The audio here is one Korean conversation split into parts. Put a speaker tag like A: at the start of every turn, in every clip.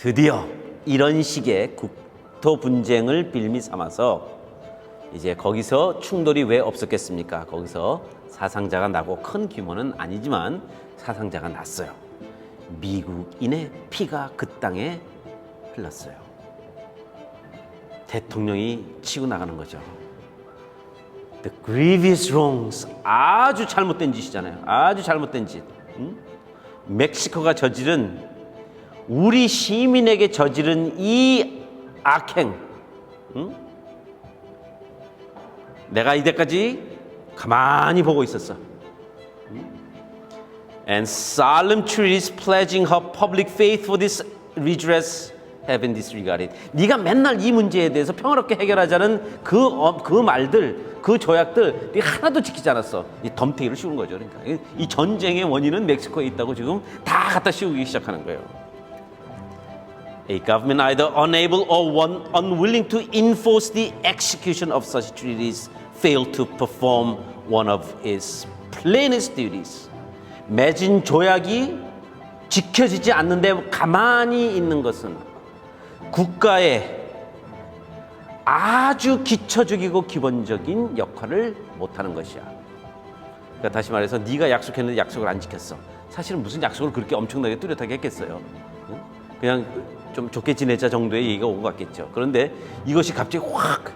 A: 드디어 이런 식의 국토 분쟁을 빌미 삼아서 이제 거기서 충돌이 왜 없었겠습니까? 거기서 사상자가 나고 큰 규모는 아니지만 사상자가 났어요. 미국인의 피가 그 땅에 흘렀어요. 대통령이 치고 나가는 거죠. The grievous wrongs 아주 잘못된 짓이잖아요. 아주 잘못된 짓. 응? 멕시코가 저지른 우리 시민에게 저지른 이 악행. 응? 내가 이때까지 가만히 보고 있었어. And solemn treaties pledging her public faith for this redress have been disregarded. 네가 맨날 이 문제에 대해서 평화롭게 해결하자는 그, 어, 그 말들, 그 조약들 네가 하나도 지키지 않았어. 이 덤태기를 씌우는 거죠. 그러니까 이- 이 전쟁의 원인은 멕시코에 있다고 지금 다 갖다 씌우기 시작하는 거예요. A government either unable or one unwilling to enforce the execution of such treaties failed to perform one of its plainest duties. 맺은 조약이 지켜지지 않는데 가만히 있는 것은 국가의 아주 기초적이고 기본적인 역할을 못하는 것이야. 그러니까 다시 말해서 네가 약속했는데 약속을 안 지켰어. 사실은 무슨 약속을 그렇게 엄청나게 뚜렷하게 했겠어요. 응? 그냥 좀 좋게 지내자 정도의 얘기가 온 것 같겠죠. 그런데 이것이 갑자기 확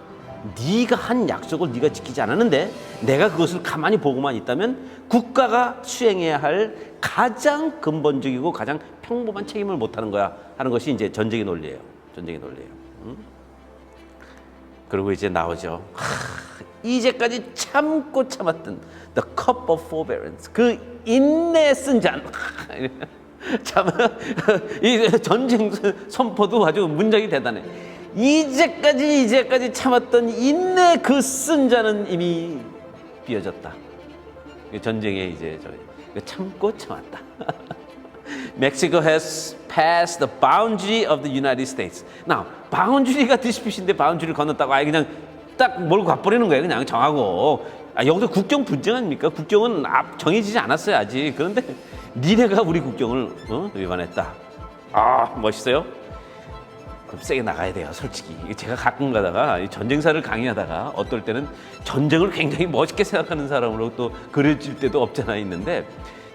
A: 네가 한 약속을 네가 지키지 않았는데 내가 그것을 가만히 보고만 있다면 국가가 수행해야 할 가장 근본적이고 가장 평범한 책임을 못하는 거야 하는 것이 이제 전쟁의 논리예요. 전쟁의 논리예요. 응? 그리고 이제 나오죠. 하, 이제까지 참고 참았던 the cup of forbearance 그 인내 쓴 잔. 참, 이 전쟁 선포도 아주 문장이 대단해. 이제까지 이제까지 참았던 인내 그쓴 잔은 이미 비어졌다. 이 전쟁에 이제 참고 참았다. Mexico has passed the boundary of the United States. Now, 바운주리가 디스피신데 바운주리를 건넜다고 아예 그냥 딱 몰고 가버리는 거예요. 그냥 정하고. 아, 여기서 국경 분쟁 아닙니까? 국경은 앞 정해지지 않았어요, 아직. 그런데 니네가 우리 국경을 어? 위반했다. 아, 멋있어요? 그럼 세게 나가야 돼요, 솔직히. 제가 가끔 가다가 이 전쟁사를 강의하다가 어떨 때는 전쟁을 굉장히 멋있게 생각하는 사람으로 또 그려질 때도 없잖아 있는데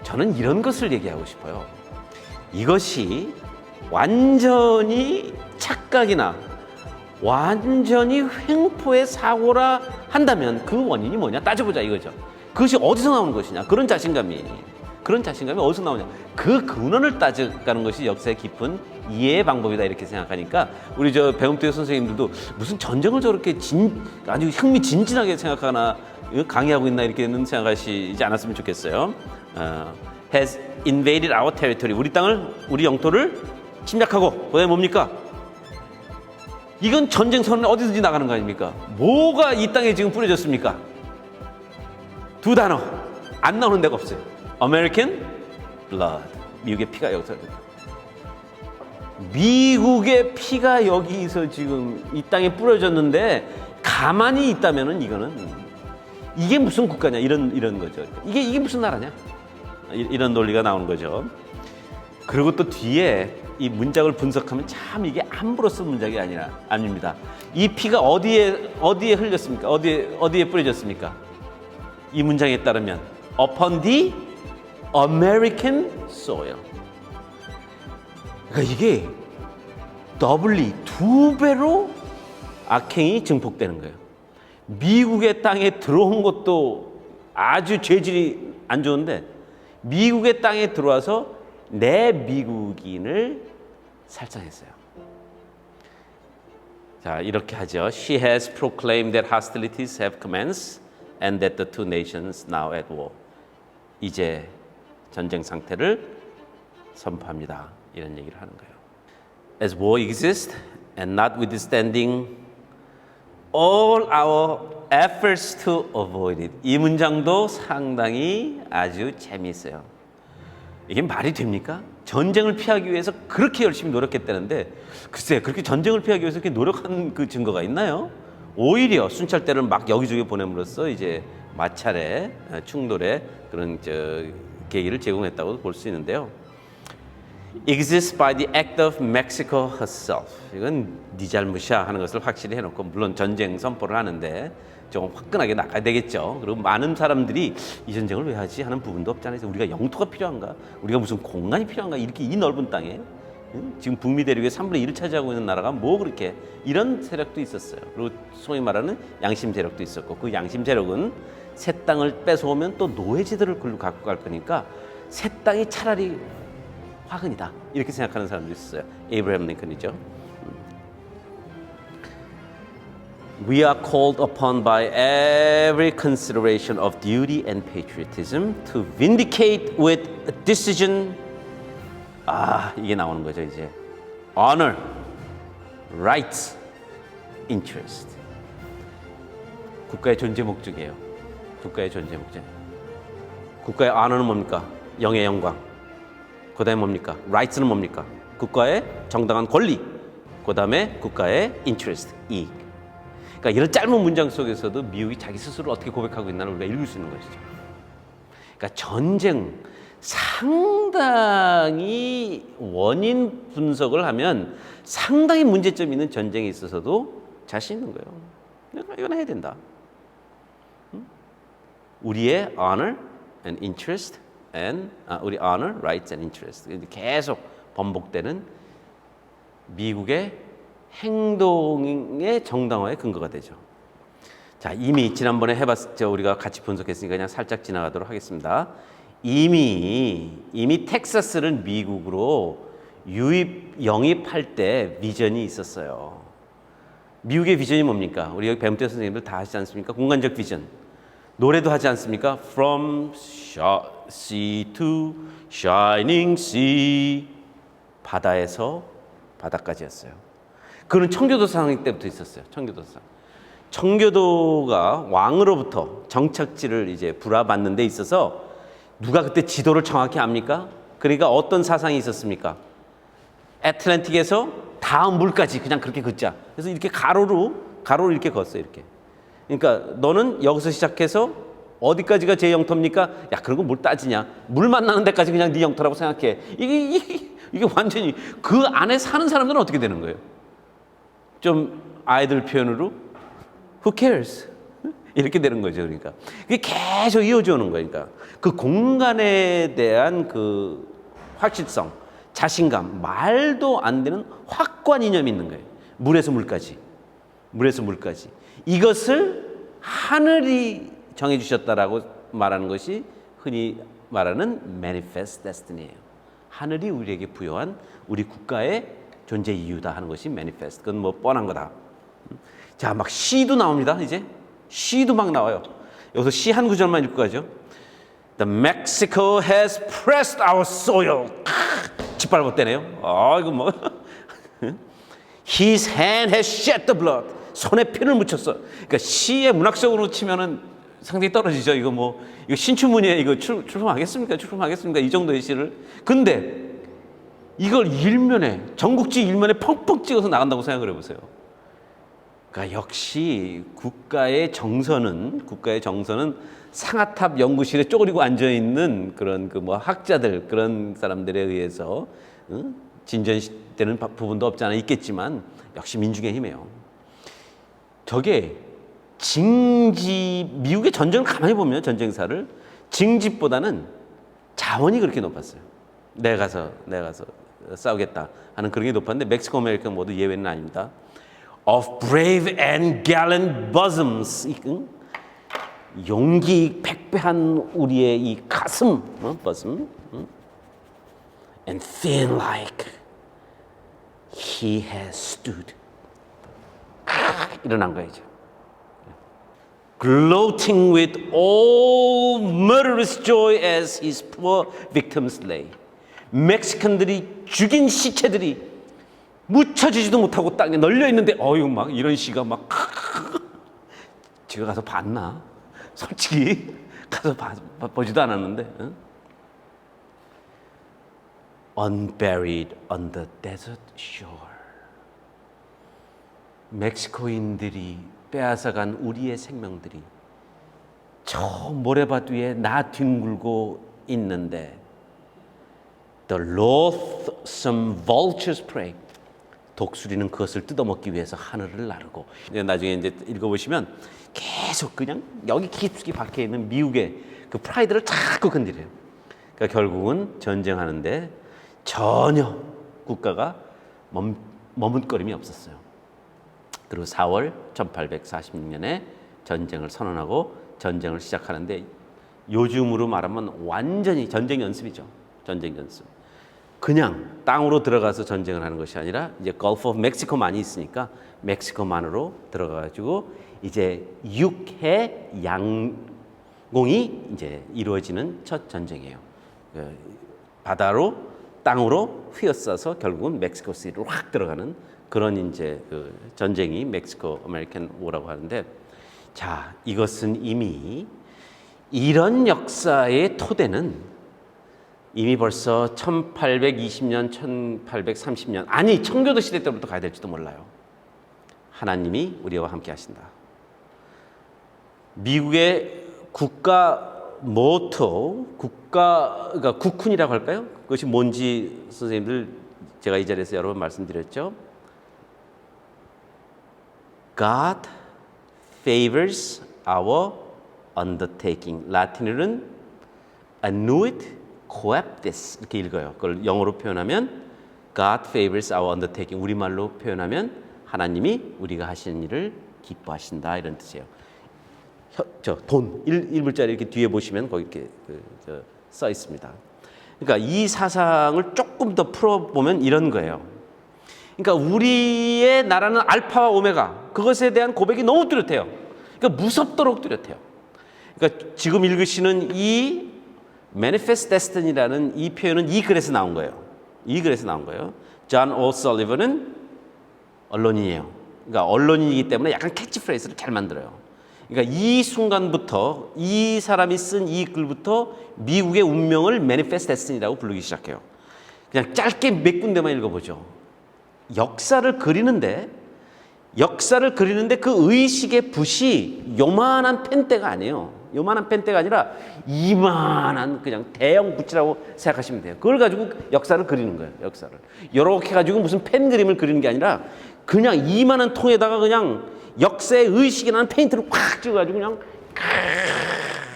A: 저는 이런 것을 얘기하고 싶어요. 이것이 완전히 착각이나 완전히 횡포의 사고라 한다면 그 원인이 뭐냐 따져보자 이거죠. 그것이 어디서 나오는 것이냐 그런 자신감이 그런 자신감이 어디서 나오냐 그 근원을 따져가는 것이 역사의 깊은 이해의 방법이다 이렇게 생각하니까 우리 저 배움대 선생님들도 무슨 전쟁을 저렇게 진 아주 흥미진진하게 생각하나 강의하고 있나 이렇게는 생각하시지 않았으면 좋겠어요. 어, has invaded our territory 우리 땅을 우리 영토를 침략하고 그다음에 뭡니까? 이건 전쟁 선언 어디든지 나가는 거 아닙니까? 뭐가 이 땅에 지금 뿌려졌습니까? 두 단어 안 나오는 데가 없어요. American blood. 미국의 피가 여기서 미국의 피가 여기서 지금 이 땅에 뿌려졌는데 가만히 있다면은 이거는 이게 무슨 국가냐 이런 이런 거죠. 이게 이게 무슨 나라냐? 이- 이런 논리가 나오는 거죠. 그리고 또 뒤에 이 문장을 분석하면 참 이게 함부로 쓴 문장이 아니라 아닙니다. 이 피가 어디에 어디에 흘렸습니까? 어디에 어디에 뿌려졌습니까? 이 문장에 따르면 upon the American soil. 그러니까 이게 더블리 두 배로 악행이 증폭되는 거예요. 미국의 땅에 들어온 것도 아주 죄질이 안 좋은데 미국의 땅에 들어와서 내 미국인을 살상했어요. 자, 이렇게 하죠. She has proclaimed that hostilities have commenced and that the two nations now at war. 이제 전쟁 상태를 선포합니다. 이런 얘기를 하는 거예요. As war exists and notwithstanding all our efforts to avoid it. 이 문장도 상당히 아주 재미있어요. 이게 말이 됩니까? 전쟁을 피하기 위해서 그렇게 열심히 노력했다는데 글쎄 그렇게 전쟁을 피하기 위해서 그렇게 노력한 그 증거가 있나요? 오히려 순찰대를 막 여기저기 보냄으로써 이제 마찰에 충돌에 그런 저 계기를 제공했다고 볼 수 있는데요. exists by the act of Mexico herself. 이건 네 잘못이야 하는 것을 확실히 해놓고 물론 전쟁 선포를 하는데 좀 화끈하게 나가야 되겠죠. 그리고 많은 사람들이 이 전쟁을 왜 하지 하는 부분도 없잖아요. 우리가 영토가 필요한가? 우리가 무슨 공간이 필요한가? 이렇게 이 넓은 땅에 응? 지금 북미 대륙의 3분의 1을 차지하고 있는 나라가 뭐 그렇게 이런 세력도 있었어요. 그리고 소위 말하는 양심 세력도 있었고 그 양심 세력은 새 땅을 뺏어오면 또 노예지들을 글로 갖고 갈 거니까 새 땅이 차라리 화근이다 이렇게 생각하는 사람도 있었어요. 에이브라함 링컨이죠. We are called upon by every consideration of duty and patriotism to vindicate with decision. 아 이게 나오는 거죠 이제 honor, rights, interest. 국가의 존재 목적이에요. 국가의 존재 목적. 국가의 honor는 뭡니까? 영의 영광. 그 다음에 뭡니까? rights는 뭡니까? 국가의 정당한 권리. 그 다음에 국가의 interest, 이익. 그러니까 이런 짧은 문장 속에서도 미국이 자기 스스로 어떻게 고백하고 있나를 우리가 읽을 수 있는 것이죠. 그러니까 전쟁 상당히 원인 분석을 하면 상당히 문제점 있는 전쟁에 있어서도 자신 있는 거예요. 내가 이건 해야 된다. 응? 우리의 honor and interest and 아, 우리 honor, rights and interest 계속 번복되는 미국의 행동의 정당화의 근거가 되죠. 자, 이미 지난번에 해봤죠. 우리가 같이 분석했으니까 그냥 살짝 지나가도록 하겠습니다. 이미 이미 텍사스를 미국으로 유입 영입할 때 비전이 있었어요. 미국의 비전이 뭡니까? 우리 여기 배움태 선생님들 다 하시지 않습니까? 공간적 비전. 노래도 하지 않습니까? From sea to shining sea. 바다에서 바다까지였어요. 그는 청교도 상황 때부터 있었어요. 청교도 상. 청교도가 왕으로부터 정착지를 이제 불화받는 데 있어서 누가 그때 지도를 정확히 압니까? 그러니까 어떤 사상이 있었습니까? 애틀랜틱에서 다음 물까지 그냥 그렇게 긋자. 그래서 이렇게 가로로 가로로 이렇게 걷어요. 이렇게. 그러니까 너는 여기서 시작해서 어디까지가 제 영토입니까? 야 그런 거 뭘 따지냐? 물 만나는 데까지 그냥 네 영토라고 생각해. 이게 이게, 이게 완전히 그 안에 사는 사람들은 어떻게 되는 거예요? 좀 아이들 표현으로 who cares? 이렇게 되는 거죠. 그러니까 그게 계속 이어져 오는 거니까 그 공간에 대한 그 확실성, 자신감, 말도 안 되는 확고한 이념이 있는 거예요. 물에서 물까지, 물에서 물까지 이것을 하늘이 정해 주셨다라고 말하는 것이 흔히 말하는 manifest destiny예요. 하늘이 우리에게 부여한 우리 국가의 존재 이유다 하는 것이 manifest. 그건 뭐 뻔한 거다. 자, 막 시도 나옵니다. 이제 시도 막 나와요. 여기서 시 한 구절만 읽고 가죠. The Mexico has pressed our soil. 짓밟았대네요. 아, 이거 뭐. His hand has shed the blood. 손에 피를 묻혔어. 그러니까 시의 문학적으로 치면은 상당히 떨어지죠. 이거 뭐 이거 신춘문예 이거 출, 출품하겠습니까? 출품하겠습니까? 이 정도의 시를. 근데 이걸 일면에 전국지 일면에 펑펑 찍어서 나간다고 생각을 해보세요. 그러니까 역시 국가의 정서는 국가의 정서는 상하탑 연구실에 쪼그리고 앉아 있는 그런 그 뭐 학자들 그런 사람들에 의해서 응? 진전되는 부분도 없지 않아 있겠지만 역시 민중의 힘이에요. 저게 징집 미국의 전쟁을 가만히 보면 전쟁사를 징집보다는 자원이 그렇게 높았어요. 내가 가서 내가 가서 싸우겠다 하는 그런 게 높았는데 멕시코 아메리카 모두 예외는 아닙니다. Of brave and gallant bosoms, 응? 용기 백배한 우리의 이 가슴, 어? bosom, 응? and thin like he has stood. 일어난 거죠. gloating with all murderous joy as his poor victims lay. 멕시칸들이 죽인 시체들이 묻혀지지도 못하고 땅에 널려 있는데 어유 막 이런 시가 막 제가 가서 봤나? 솔직히 가서 봐, 보지도 않았는데 응? Unburied on the desert shore 멕시코인들이 빼앗아간 우리의 생명들이 저 모래밭 위에 나 뒹굴고 있는데 The loathsome vulture's prey. 독수리는 그것을 뜯어먹기 위해서 하늘을 나르고 나중에 이제 읽어보시면 계속 그냥 여기 깊숙이 박혀 있는 미국의 그 프라이드를 자꾸 건드려요. 그러니까 결국은 전쟁하는데 전혀 국가가 멈, 머뭇거림이 없었어요. 그리고 4월 1846년에 전쟁을 선언하고 전쟁을 시작하는데 요즘으로 말하면 완전히 전쟁 연습이죠. 전쟁 연습. 그냥 땅으로 들어가서 전쟁을 하는 것이 아니라 이제 걸프 오브 멕시코만이 있으니까 멕시코만으로 들어가 가지고 이제 육해 양공이 이제 이루어지는 첫 전쟁이에요. 그 바다로 땅으로 휘어싸서 결국은 멕시코 시티로 확 들어가는 그런 이제 그 전쟁이 멕시코 아메리칸 워라고 하는데 자, 이것은 이미 이런 역사의 토대는 이미 벌써 1820년, 1830년, 아니, 청교도 시대 때부터 가야 될지도 몰라요. 하나님이 우리와 함께 하신다. 미국의 국가 모토, 국가, 그러니까 국훈이라고 할까요? 그것이 뭔지 선생님들 제가 이 자리에서 여러 번 말씀드렸죠. God favors our undertaking. 라틴어는 annuit coeptis 이렇게 읽어요. 그걸 영어로 표현하면 God favors our undertaking. 우리말로 표현하면 하나님이 우리가 하시는 일을 기뻐하신다 이런 뜻이에요. 저돈 1불짜리 이렇게 뒤에 보시면 거기 이렇게 그, 저, 써 있습니다. 그러니까 이 사상을 조금 더 풀어 보면 이런 거예요. 그러니까 우리의 나라는 알파와 오메가 그것에 대한 고백이 너무 뚜렷해요. 그러니까 무섭도록 뚜렷해요. 그러니까 지금 읽으시는 이 Manifest Destiny라는 이 표현은 이 글에서 나온 거예요. 이 글에서 나온 거예요. 존 오 설리번은 언론인이에요. 그러니까 언론인이기 때문에 약간 캐치프레이즈를 잘 만들어요. 그러니까 이 순간부터 이 사람이 쓴 이 글부터 미국의 운명을 Manifest Destiny라고 부르기 시작해요. 그냥 짧게 몇 군데만 읽어보죠. 역사를 그리는데 역사를 그리는데 그 의식의 붓이 요만한 펜대가 아니에요. 요만한 펜대가 아니라 이만한 그냥 대형 붓이라고 생각하시면 돼요. 그걸 가지고 역사를 그리는 거예요. 역사를. 이렇게 가지고 무슨 펜 그림을 그리는 게 아니라 그냥 이만한 통에다가 그냥 역사의 의식이 나는 페인트를 꽉 찍어가지고 그냥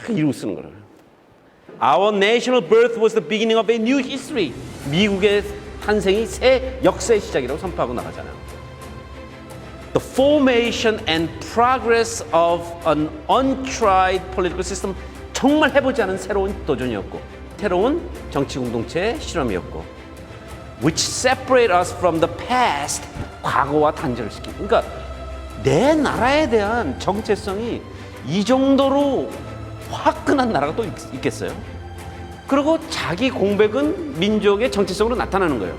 A: 이러고 쓰는 거예요. Our national birth was the beginning of a new history. 미국의 탄생이 새 역사의 시작이라고 선포하고 나가잖아요. The formation and progress of an untried political system 정말 해보지 않은 새로운 도전이었고 새로운 정치 공동체의 실험이었고 which separate us from the past 과거와 단절을 시키고 그러니까 내 나라에 대한 정체성이 이 정도로 화끈한 나라가 또 있- 있겠어요? 그리고 자기 공백은 민족의 정체성으로 나타나는 거예요.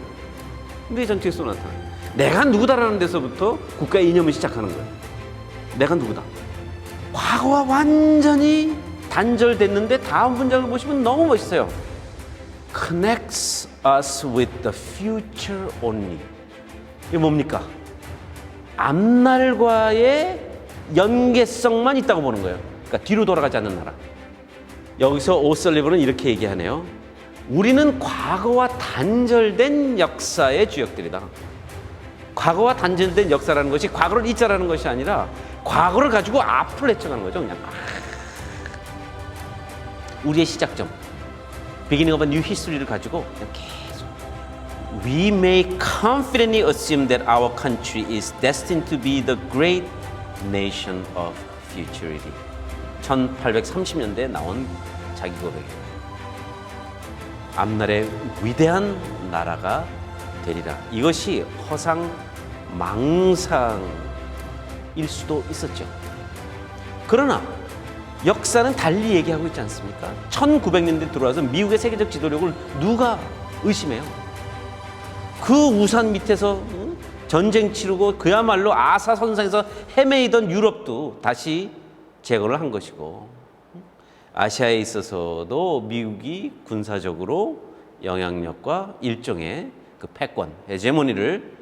A: 내 정체성으로 나타나요. 내가 누구다라는 데서부터 국가의 이념을 시작하는 거예요. 내가 누구다. 과거와 완전히 단절됐는데 다음 문장을 보시면 너무 멋있어요. Connects us with the future only. 이게 뭡니까? 앞날과의 연계성만 있다고 보는 거예요. 그러니까 뒤로 돌아가지 않는 나라. 여기서 오설리브는 이렇게 얘기하네요. 우리는 과거와 단절된 역사의 주역들이다. 과거와 단절된 역사라는 것이 과거를 잊자라는 것이 아니라 과거를 가지고 앞을 헤쳐가는 거죠. 그냥 우리의 시작점, beginning of a new history를 가지고 그냥 계속 We may confidently assume that our country is destined to be the great nation of futurity. 1830년대에 나온 자기 고백이에요. 앞날의 위대한 나라가 되리라. 이것이 허상 망상일 수도 있었죠. 그러나 역사는 달리 얘기하고 있지 않습니까? 1900년대 들어와서 미국의 세계적 지도력을 누가 의심해요? 그 우산 밑에서 응? 전쟁 치르고 그야말로 아사선상에서 헤매이던 유럽도 다시 재건을 한 것이고 아시아에 있어서도 미국이 군사적으로 영향력과 일종의 그 패권, 헤제모니를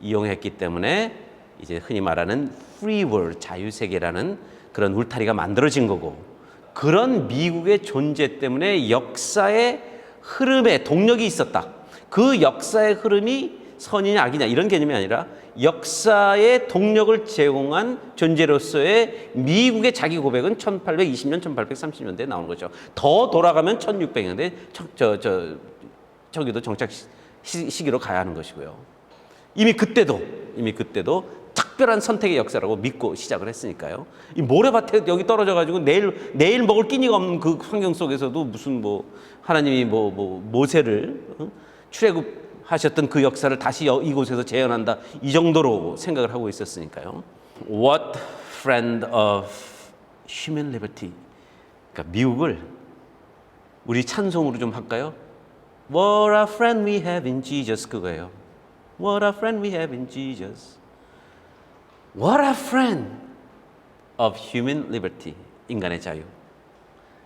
A: 이용했기 때문에 이제 흔히 말하는 free world, 자유 세계라는 그런 울타리가 만들어진 거고 그런 미국의 존재 때문에 역사의 흐름에 동력이 있었다. 그 역사의 흐름이 선이냐 악이냐 이런 개념이 아니라 역사의 동력을 제공한 존재로서의 미국의 자기 고백은 1820년, 1830년대에 나오는 거죠. 더 돌아가면 1600년대 저, 저, 저기도 정착 시- 시, 시기로 가야 하는 것이고요. 이미 그때도 이미 그때도 특별한 선택의 역사라고 믿고 시작을 했으니까요. 이 모래밭에 여기 떨어져 가지고 내일 내일 먹을 끼니가 없는 그 환경 속에서도 무슨 뭐 하나님이 뭐, 뭐 모세를 어? 출애굽 하셨던 그 역사를 다시 여- 이곳에서 재현한다 이 정도로 생각을 하고 있었으니까요. What friend of human liberty? 그러니까 미국을 우리 찬송으로 좀 할까요? What a friend we have in Jesus 그거예요. What a friend we have in Jesus. What a friend of human liberty. 인간의 자유.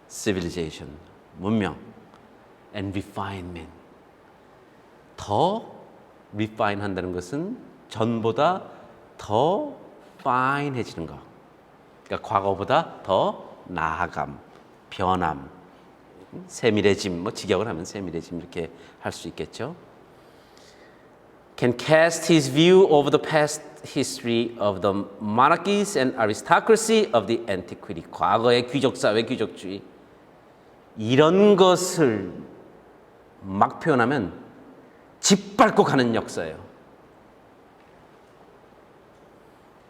A: Civilization. 문명. And refinement. 더 refine 한다는 것은 전보다 더 fine해지는 것. 그러니까 과거보다 더 나아감, 변함, 세밀해짐, 뭐 직역을 하면 세밀해짐 이렇게 할 수 있겠죠. Can cast his view over the past history of the monarchies and aristocracy of the antiquity. 과거의 귀족 사회, 귀족주의 이런 것을 막 표현하면 짓밟고 가는 역사예요.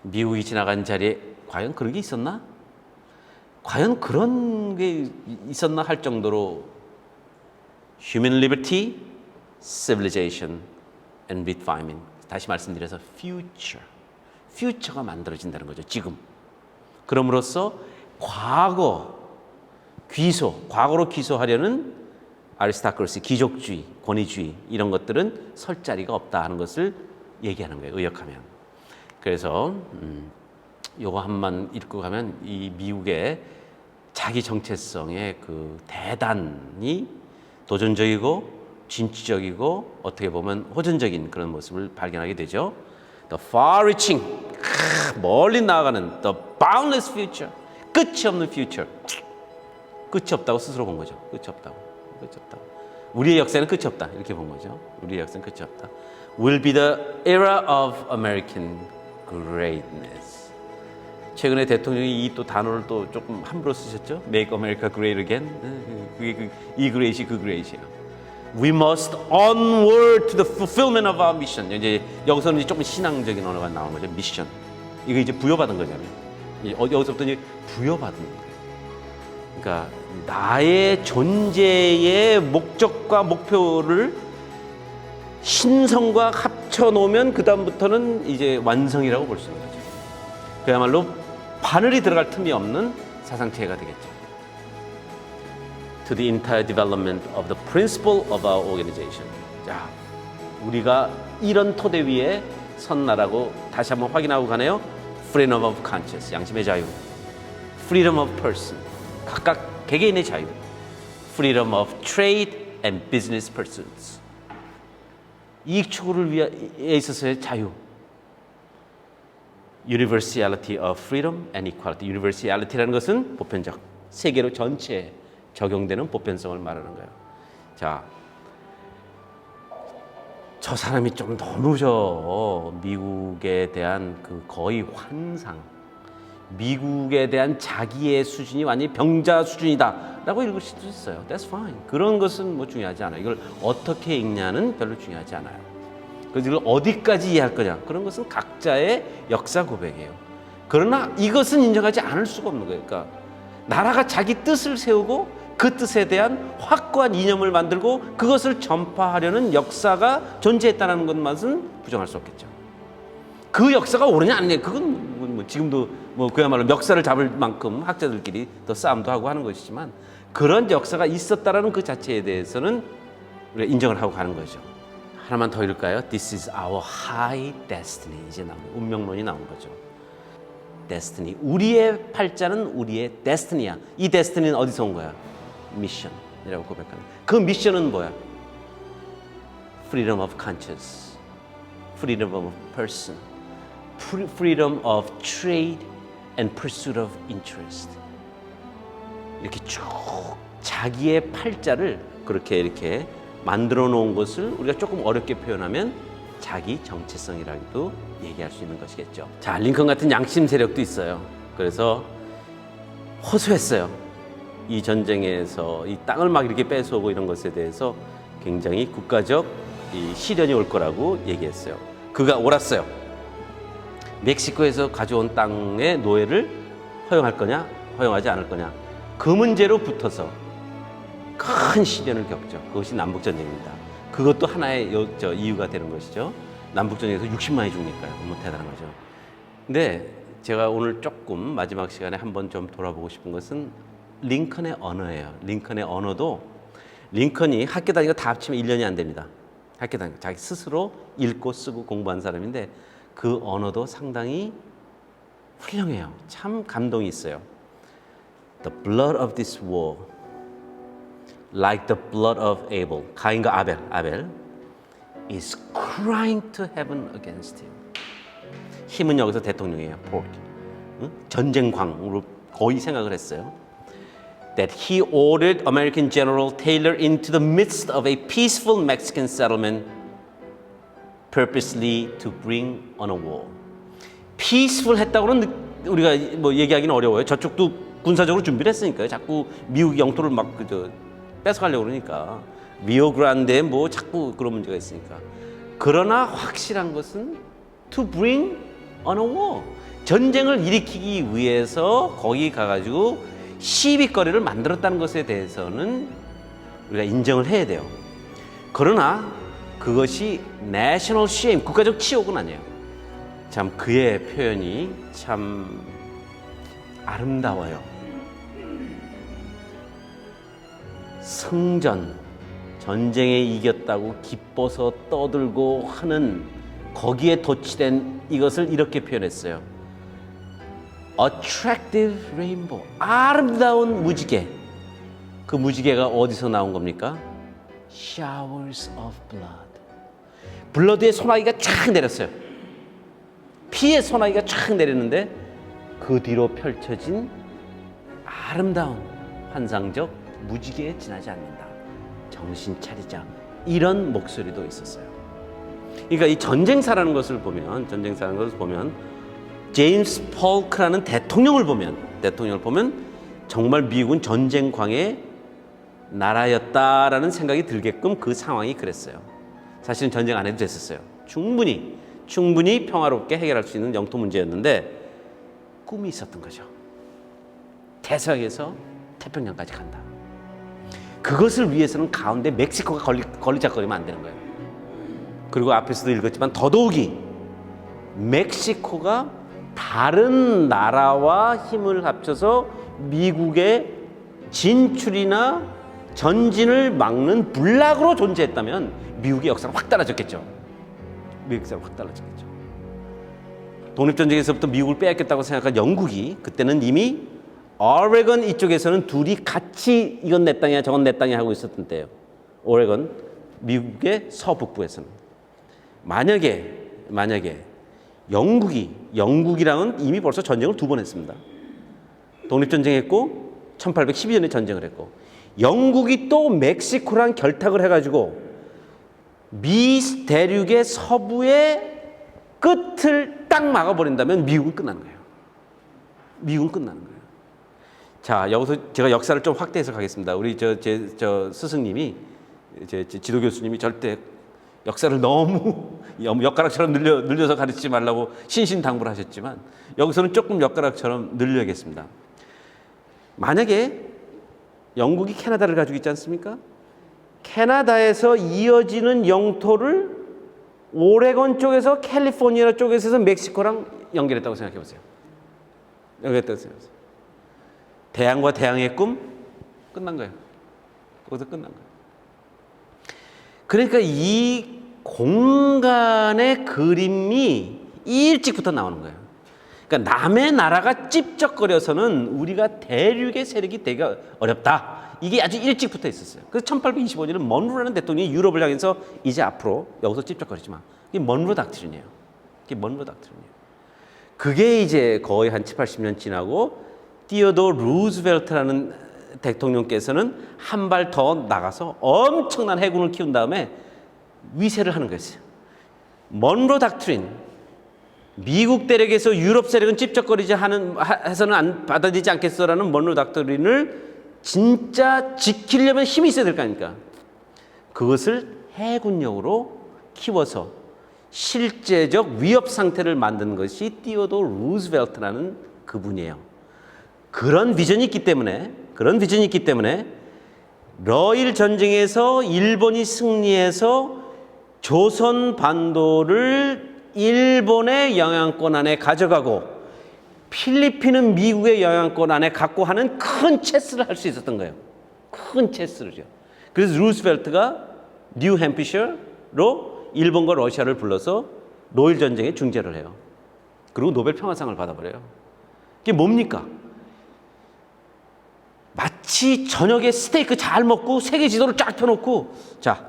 A: 미국이 지나간 자리에 과연 그런 게 있었나? 과연 그런 게 있었나 할 정도로 human liberty, civilization and refinement. 다시 말씀드려서 future. future가 만들어진다는 거죠. 지금. 그럼으로써 과거 귀소, 과거로 귀소하려는 아리스타크러시, 귀족주의, 권위주의 이런 것들은 설 자리가 없다 하는 것을 얘기하는 거예요. 의역하면. 그래서 음, 요거 한만 읽고 가면 이 미국의 자기 정체성의 그 대단히 도전적이고 진취적이고 어떻게 보면 호전적인 그런 모습을 발견하게 되죠. The far-reaching, 크, 멀리 나아가는 the boundless future, 끝이 없는 future. 끝이 없다고 스스로 본 거죠. 끝이 없다고. 끝이 없다고. 우리의 역사는 끝이 없다. 이렇게 본 거죠. 우리의 역사는 끝이 없다. Will be the era of American greatness. 최근에 대통령이 이 또 단어를 또 조금 함부로 쓰셨죠? Make America Great Again. 그게 그, 이 그레이시 그 그레이시예요. We must onward to the fulfillment of our mission. 이제 여기서는 이제 조금 신앙적인 언어가 나오는 거죠. 미션. 이거 이제 부여받은 거잖아요. 이 어- 여기서부터 이제 부여받은 거예요. 그러니까 나의 존재의 목적과 목표를 신성과 합쳐 놓으면 그 다음부터는 이제 완성이라고 볼 수 있는 거죠. 그야말로 바늘이 들어갈 틈이 없는 사상체계가 되겠죠. To the entire development of the principle of our organization. 자, 우리가 이런 토대 위에 선나라고 다시 한번 확인하고 가네요. Freedom of conscience, 양심의 자유. Freedom of person, 각각 개개인의 자유. Freedom of trade and business pursuits. 이익 추구를 위해 있어서의 자유. Universality of freedom and equality. Universal이라는 것은 보편적, 세계로 전체에 적용되는 보편성을 말하는 거예요. 자, 저 사람이 좀 너무 저 미국에 대한 그 거의 환상, 미국에 대한 자기의 수준이 완전히 병자 수준이다라고 읽을 수도 있어요. That's fine. 그런 것은 뭐 중요하지 않아요. 이걸 어떻게 읽냐는 별로 중요하지 않아요. 그래서 이걸 어디까지 이해할 거냐 그런 것은 각자의 역사 고백이에요. 그러나 이것은 인정하지 않을 수가 없는 거예요. 그러니까 나라가 자기 뜻을 세우고 그 뜻에 대한 확고한 이념을 만들고 그것을 전파하려는 역사가 존재했다는 것만은 부정할 수 없겠죠. 그 역사가 옳으냐 아니냐 그건 뭐- 뭐 지금도 뭐 그야말로 역사를 잡을 만큼 학자들끼리 더 싸움도 하고 하는 것이지만 그런 역사가 있었다라는 그 자체에 대해서는 우리가 인정을 하고 가는 거죠. 하나만 더 읽을까요? This is our high destiny. 이제 나온 운명론이 나온 거죠. destiny. 우리의 팔자는 우리의 destiny야. 이 destiny는 어디서 온 거야? 미션이라고 고백하는. 그 미션은 뭐야? Freedom of conscience, freedom of person, freedom of trade and pursuit of interest. 이렇게 쭉 자기의 팔자를 그렇게 이렇게 만들어 놓은 것을 우리가 조금 어렵게 표현하면 자기 정체성이라고도 얘기할 수 있는 것이겠죠. 자, 링컨 같은 양심 세력도 있어요. 그래서 호소했어요. 이 전쟁에서 이 땅을 막 이렇게 뺏어오고 이런 것에 대해서 굉장히 국가적 이 시련이 올 거라고 얘기했어요. 그가 옳았어요. 멕시코에서 가져온 땅의 노예를 허용할 거냐, 허용하지 않을 거냐. 그 문제로 붙어서 큰 시련을 겪죠. 그것이 남북 전쟁입니다. 그것도 하나의 이유가 되는 것이죠. 남북 전쟁에서 60만이 죽으니까요. 너무 대단한 거죠. 근데 제가 오늘 조금 마지막 시간에 한번 좀 돌아보고 싶은 것은 링컨의 언어예요. 링컨의 언어도 링컨이 학교 다니고 다 합치면 1년이 안 됩니다. 학교 다니고 자기 스스로 읽고 쓰고 공부한 사람인데 그 언어도 상당히 훌륭해요. 참 감동이 있어요. The blood of this war, like the blood of Abel, 가인과 아벨, 아벨, is crying to heaven against him. 힘은 여기서 대통령이에요. Pork. 응? 전쟁광으로 거의 생각을 했어요. That he ordered American General Taylor into the midst of a peaceful Mexican settlement purposely to bring on a war. peaceful 했다고는 느- 우리가 뭐 얘기하기는 어려워요. 저쪽도 군사적으로 준비를 했으니까요. 자꾸 미국 영토를 막 그저 뺏어가려고 그러니까 미오그란데 뭐 자꾸 그런 문제가 있으니까. 그러나 확실한 것은 to bring on a war. 전쟁을 일으키기 위해서 거기 가가지고 시비거리를 만들었다는 것에 대해서는 우리가 인정을 해야 돼요. 그러나 그것이 national shame, 국가적 치욕은 아니에요. 참 그의 표현이 참 아름다워요. 승전, 전쟁에 이겼다고 기뻐서 떠들고 하는 거기에 도취된 이것을 이렇게 표현했어요. attractive rainbow. 아름다운 무지개. 그 무지개가 어디서 나온 겁니까? showers of blood. 블러드의 소나기가 쫙 내렸어요. 피의 소나기가 쫙 내렸는데 그 뒤로 펼쳐진 아름다운 환상적 무지개에 지나지 않는다. 정신 차리자. 이런 목소리도 있었어요. 그러니까 이 전쟁사라는 것을 보면 전쟁사라는 것을 보면 제임스 폴크라는 대통령을 보면 대통령을 보면 정말 미국은 전쟁광의 나라였다라는 생각이 들게끔 그 상황이 그랬어요. 사실은 전쟁 안 해도 됐었어요. 충분히 충분히 평화롭게 해결할 수 있는 영토 문제였는데 꿈이 있었던 거죠. 태서에서 태평양까지 간다. 그것을 위해서는 가운데 멕시코가 걸리, 걸리작거리면 안 되는 거예요. 그리고 앞에서도 읽었지만 더더욱이 멕시코가 다른 나라와 힘을 합쳐서 미국의 진출이나 전진을 막는 불락으로 존재했다면 미국의 역사는 확 달라졌겠죠. 미국 역사는 확 달라졌겠죠. 독립전쟁에서부터 미국을 빼앗겠다고 생각한 영국이 그때는 이미 오레건 이쪽에서는 둘이 같이 이건 내 땅이야 저건 내 땅이야 하고 있었던 때예요. 오레건 미국의 서북부에서는 만약에 만약에 영국이 영국이랑은 이미 벌써 전쟁을 두 번 했습니다. 독립전쟁했고 1812년에 전쟁을 했고 영국이 또 멕시코랑 결탁을 해가지고 미 대륙의 서부의 끝을 딱 막아버린다면 미국은 끝나는 거예요. 미국은 끝나는 거예요. 자 여기서 제가 역사를 좀 확대해서 가겠습니다. 우리 저 제 저 스승님이 제, 제 지도 교수님이 절대 역사를 너무 엿가락처럼 늘려 늘려서 가르치지 말라고 신신당부를 하셨지만 여기서는 조금 엿가락처럼 늘려야겠습니다. 만약에 영국이 캐나다를 가지고 있지 않습니까? 캐나다에서 이어지는 영토를 오레곤 쪽에서 캘리포니아 쪽에서 멕시코랑 연결했다고 생각해 보세요. 연결했다고 생각해 보세요. 대양과 대양의 꿈 끝난 거예요. 거기서 끝난 거예요. 그러니까 이 공간의 그림이 일찍부터 나오는 거예요. 그러니까 남의 나라가 찝쩍거려서는 우리가 대륙의 세력이 되기 어렵다. 이게 아주 일찍부터 있었어요. 그래서 1825년에 먼로라는 대통령이 유럽을 향해서 이제 앞으로 여기서 찝쩍거리지 마. 이게 먼로 닥트린이에요. 이게 먼로 닥트린이에요. 그게 이제 거의 한 7, 80년 지나고 티어도 루즈벨트라는 대통령께서는 한 발 더 나가서 엄청난 해군을 키운 다음에 위세를 하는 거였어요. 먼로 닥트린 미국 대륙에서 유럽 세력은 찝쩍거리지 하는 하- 해서는 안 받아들이지 않겠어라는 먼로 닥트린을 진짜 지키려면 힘이 있어야 될 거 아닙니까? 그것을 해군력으로 키워서 실제적 위협 상태를 만든 것이 티오도 루즈벨트라는 그분이에요. 그런 비전이 있기 때문에 그런 비전이 있기 때문에 러일 전쟁에서 일본이 승리해서 조선 반도를 일본의 영향권 안에 가져가고 필리핀은 미국의 영향권 안에 갖고 하는 큰 체스를 할 수 있었던 거예요. 큰 체스를요. 그래서 루스벨트가 뉴 햄피셔로 일본과 러시아를 불러서 노일 전쟁에 중재를 해요. 그리고 노벨 평화상을 받아버려요. 이게 뭡니까? 마치 저녁에 스테이크 잘 먹고 세계 지도를 쫙 펴놓고 자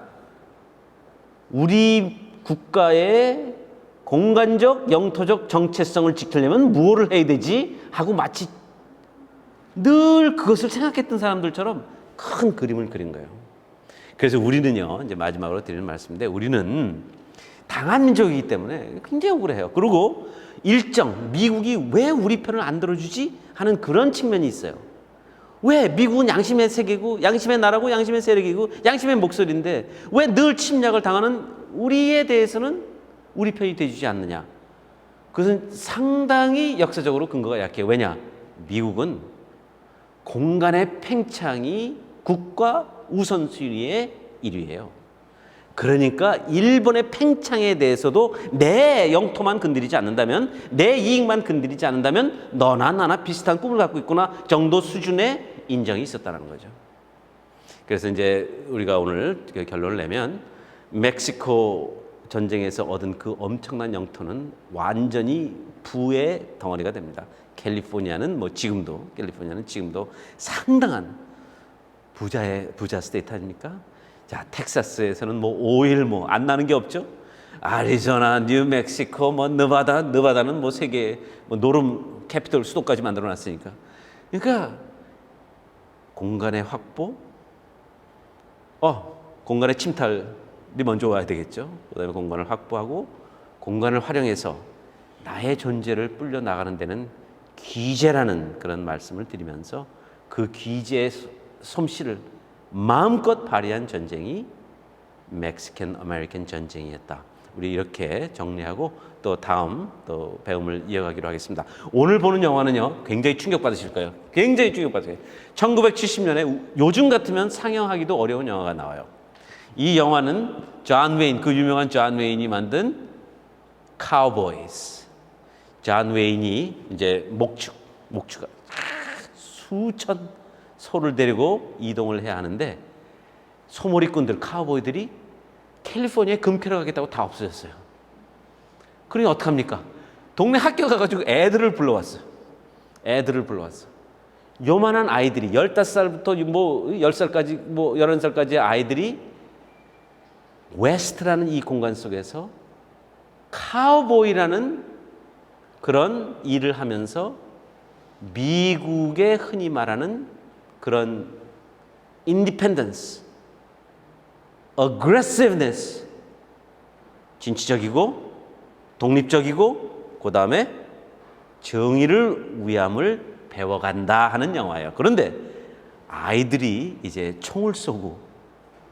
A: 우리 국가의 공간적 영토적 정체성을 지키려면 무엇을 해야 되지 하고 마치 늘 그것을 생각했던 사람들처럼 큰 그림을 그린 거예요. 그래서 우리는요 이제 마지막으로 드리는 말씀인데 우리는 당한 민족이기 때문에 굉장히 억울해요. 그리고 일정 미국이 왜 우리 편을 안 들어주지 하는 그런 측면이 있어요. 왜 미국은 양심의 세계고 양심의 나라고 양심의 세력이고 양심의 목소리인데 왜 늘 침략을 당하는 우리에 대해서는 우리 편이 돼주지 않느냐? 그것은 상당히 역사적으로 근거가 약해요. 왜냐? 미국은 공간의 팽창이 국가 우선순위의 1위예요. 그러니까 일본의 팽창에 대해서도 내 영토만 건드리지 않는다면 내 이익만 건드리지 않는다면 너나 나나 비슷한 꿈을 갖고 있구나 정도 수준의 인정이 있었다는 거죠. 그래서 이제 우리가 오늘 그 결론을 내면 멕시코 전쟁에서 얻은 그 엄청난 영토는 완전히 부의 덩어리가 됩니다. 캘리포니아는 뭐 지금도 캘리포니아는 지금도 상당한 부자의 부자 스테이트 아닙니까? 자, 텍사스에서는 뭐 오일 뭐 안 나는 게 없죠. 아리조나, 뉴멕시코, 뭐 느바다, 느바다는 뭐 세계 뭐 노름 캐피털 수도까지 만들어 놨으니까. 그러니까 공간의 확보, 어, 공간의 침탈이 먼저 와야 되겠죠. 그다음에 공간을 확보하고 공간을 활용해서 나의 존재를 불려 나가는 데는 기재라는 그런 말씀을 드리면서 그 기재의 솜씨를 마음껏 발휘한 전쟁이 멕시칸 아메리칸 전쟁이었다. 우리 이렇게 정리하고 또 다음 또 배움을 이어가기로 하겠습니다. 오늘 보는 영화는요, 굉장히 충격받으실 거예요. 굉장히 충격받으세요. 1970년에 요즘 같으면 상영하기도 어려운 영화가 나와요. 이 영화는 존 웨인, 그 유명한 존 웨인이 만든 카우보이스. 존 웨인이 이제 목축, 목축가 수천 소를 데리고 이동을 해야 하는데 소몰이꾼들, 카우보이들이 캘리포니아에 금캐러 가겠다고 다 없어졌어요. 그러니 어떡합니까? 동네 학교 가가지고 애들을 불러왔어요. 애들을 불러왔어. 요만한 아이들이 15살부터 뭐 10살까지 뭐 11살까지의 아이들이 웨스트라는 이 공간 속에서 카우보이라는 그런 일을 하면서 미국의 흔히 말하는 그런 인디펜던스, aggressiveness, 진취적이고 독립적이고 그 다음에 정의를 위함을 배워간다 하는 영화예요. 그런데 아이들이 이제 총을 쏘고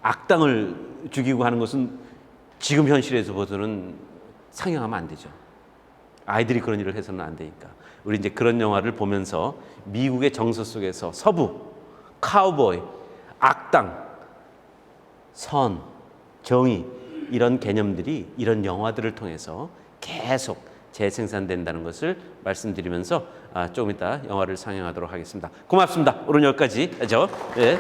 A: 악당을 죽이고 하는 것은 지금 현실에서 보서는 상영하면 안 되죠. 아이들이 그런 일을 해서는 안 되니까. 우리 이제 그런 영화를 보면서 미국의 정서 속에서 서부, 카우보이, 악당, 선, 정의 이런 개념들이 이런 영화들을 통해서 계속 재생산된다는 것을 말씀드리면서 아, 조금 이따 영화를 상영하도록 하겠습니다. 고맙습니다. 오늘 여기까지. 죠 예.